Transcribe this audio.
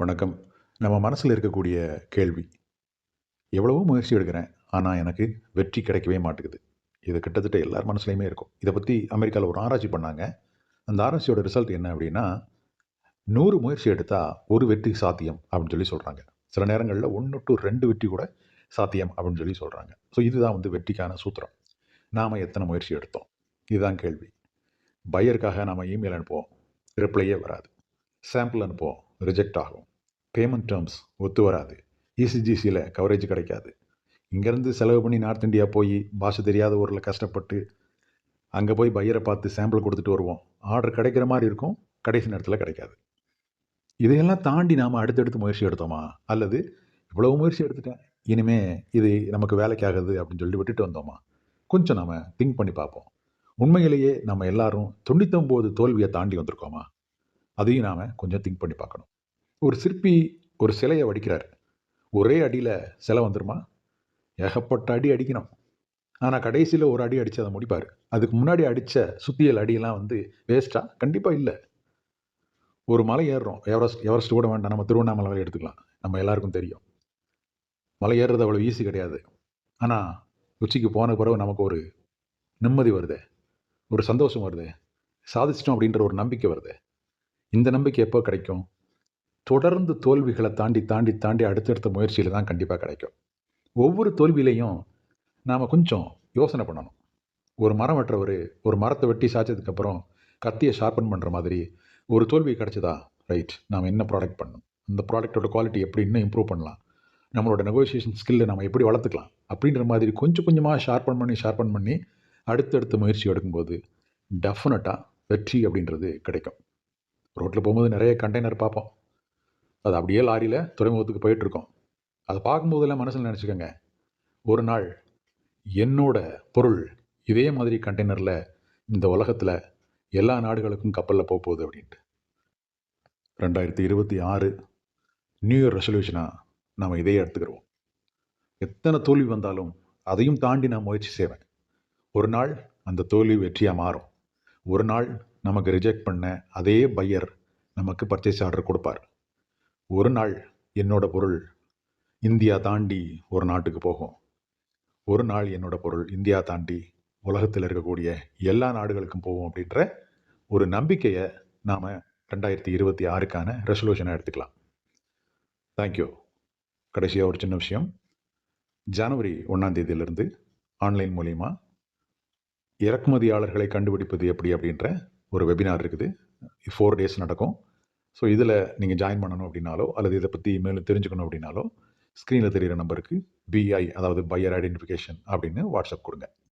வணக்கம். நம்ம மனசில் இருக்கக்கூடிய கேள்வி எவ்வளவோ முயற்சி எடுக்கிறேன் ஆனால் எனக்கு வெற்றி கிடைக்கவே மாட்டேங்குது. இது கிட்டத்தட்ட எல்லார் மனசுலையுமே இருக்கும். இதை பற்றி அமெரிக்காவில் ஒரு ஆராய்ச்சி பண்ணாங்க. அந்த ஆராய்ச்சியோட ரிசல்ட் என்ன அப்படின்னா நூறு முயற்சி எடுத்தால் ஒரு வெற்றி சாத்தியம் அப்படின்னு சொல்லி சொல்கிறாங்க சில நேரங்களில் ஒன்று டு ரெண்டு வெற்றி கூட சாத்தியம் அப்படின்னு சொல்லி சொல்கிறாங்க ஸோ இதுதான் வந்து வெற்றிக்கான சூத்திரம். நாம் எத்தனை முயற்சி எடுத்தோம்? இதுதான் கேள்வி. பையருக்காக நாம் இமெயில் அனுப்புவோம். ரிப்ளையே வராது. சாம்பிள் அனுப்புவோம். ரிஜெக்ட் ஆகும். பேமெண்ட் டேர்ம்ஸ் ஒத்து வராது. இசிஜிசியில் கவரேஜ் கிடைக்காது. இங்கேருந்து செலவு பண்ணி நார்த் இந்தியா போய் பாஷை தெரியாத ஊரில் கஷ்டப்பட்டு அங்கே போய் பையரை பார்த்து சாம்பிள் கொடுத்துட்டு வருவோம். ஆர்டர் கிடைக்கிற மாதிரி இருக்கும். கடைசி நேரத்தில் கிடைக்காது. இதையெல்லாம் தாண்டி நாம் அடுத்தடுத்து முயற்சி எடுத்தோமா? அல்லது இவ்வளவு முயற்சி எடுத்துட்டேன். இனிமே இது நமக்கு வேலைக்கு ஆகுது அப்படின்னு சொல்லி விட்டுட்டு வந்தோமா? கொஞ்சம் நாம் திங்க் பண்ணி பார்ப்போம். உண்மையிலேயே நம்ம எல்லாரும் தொண்ணூத்தொம்போது தோல்வியை தாண்டி வந்திருக்கோமா? அதையும் நாம் கொஞ்சம் திங்க் பண்ணி பார்க்கணும். ஒரு சிற்பி ஒரு சிலையை வடிக்கிறார். ஒரே அடியில் சிலை வந்துருமா? ஏகப்பட்ட அடி அடிக்கணும். ஆனால் கடைசியில் ஒரு அடி அடித்து அதை முடிப்பார். அதுக்கு முன்னாடி அடித்த சுத்தியல் அடியெல்லாம் வந்து வேஸ்ட்டாக கண்டிப்பாக இல்லை. ஒரு மலை ஏறுறோம். எவரெஸ்ட் எவரெஸ்ட் கூட வேண்டாம். நம்ம திருவண்ணாமலை எடுத்துக்கலாம். நம்ம எல்லாருக்கும் தெரியும். மலை ஏறுறது அவ்வளோ ஈஸி கிடையாது. ஆனால் உச்சிக்கு போன பிறகு நமக்கு ஒரு நிம்மதி வருது. ஒரு சந்தோஷம் வருது. சாதிச்சிட்டோம் அப்படின்ற ஒரு நம்பிக்கை வருது. இந்த நம்பிக்கை எப்போ கிடைக்கும்? தொடர்ந்து தோல்விகளை தாண்டி தாண்டி தாண்டி அடுத்தடுத்த முயற்சியில் தான் கண்டிப்பாக கிடைக்கும். ஒவ்வொரு தோல்வியிலையும் நாம் கொஞ்சம் யோசனை பண்ணணும். ஒரு மரம் வெட்டுறவர் ஒரு மரத்தை வெட்டி சாய்ச்சதுக்கப்புறம் கத்தியை ஷார்பன் பண்ணுற மாதிரி ஒரு தோல்வி கிடச்சதா? ரைட் நாம் என்ன ப்ராடக்ட் பண்ணணும்? அந்த ப்ராடக்ட்டோட குவாலிட்டி எப்படி இன்னும் இம்ப்ரூவ் பண்ணலாம்? நம்மளோட நெகோசியேஷன் ஸ்கில்லை நம்ம எப்படி வளர்த்துக்கலாம்? அப்படின்ற மாதிரி கொஞ்சம் கொஞ்சமாக ஷார்பன் பண்ணி ஷார்பன் பண்ணி அடுத்தடுத்த முயற்சி எடுக்கும்போது டெஃபினட்டாக வெற்றி அப்படின்றது கிடைக்கும். ரோட்டில் போகும்போது நிறைய கண்டெய்னர் பார்ப்போம். அது அப்படியே லாரியில் துறைமுகத்துக்கு போயிட்டுருக்கோம். அதை பார்க்கும்போதெல்லாம் மனசில் நினச்சிக்கோங்க. ஒரு நாள் என்னோட பொருள் இதே மாதிரி கண்டெய்னரில் இந்த உலகத்தில் எல்லா நாடுகளுக்கும் கப்பலில் போக போகுது அப்படின்ட்டு. ரெண்டாயிரத்தி இருபத்தி ஆறு நியூ இயர் ரெசல்யூஷனாக நாம் இதையே எடுத்துக்கிறோம் எத்தனை தோல்வி வந்தாலும் அதையும் தாண்டி நான் முயற்சி செய்வேன். ஒரு நாள் அந்த தோல்வி வெற்றியாக மாறும். ஒரு நாள் நமக்கு ரிஜெக்ட் பண்ண அதே பையர் நமக்கு பர்ச்சேஸ் ஆர்டர் கொடுப்பார். ஒரு நாள் என்னோட பொருள் இந்தியா தாண்டி ஒரு நாட்டுக்கு போகும். ஒரு நாள் என்னோட பொருள் இந்தியா தாண்டி உலகத்தில் இருக்கக்கூடிய எல்லா நாடுகளுக்கும் போகும் அப்படின்ற ஒரு நம்பிக்கையை நாம் ரெண்டாயிரத்தி இருபத்தி ஆறுக்கான ரெசல்யூஷனை எடுத்துக்கலாம். தேங்க்யூ கடைசியாக ஒரு சின்ன விஷயம். ஜனவரி ஒன்றாம் தேதியிலிருந்து ஆன்லைன் மூலிமா இறக்குமதியாளர்களை கண்டுபிடிப்பது எப்படி அப்படின்ற ஒரு வெபினார் இருக்குது. ஃபோர் டேஸ் நடக்கும். ஸோ இதில் நீங்கள் ஜாயின் பண்ணணும் அப்படின்னாலோ அல்லது இதை பற்றி மேலும் தெரிஞ்சுக்கணும் அப்படின்னாலோ ஸ்க்ரீனில் தெரிகிற நம்பருக்கு பிஐ அதாவது பையர் ஐடென்டிஃபிகேஷன் அப்படின்னு வாட்ஸ்அப் கொடுங்க.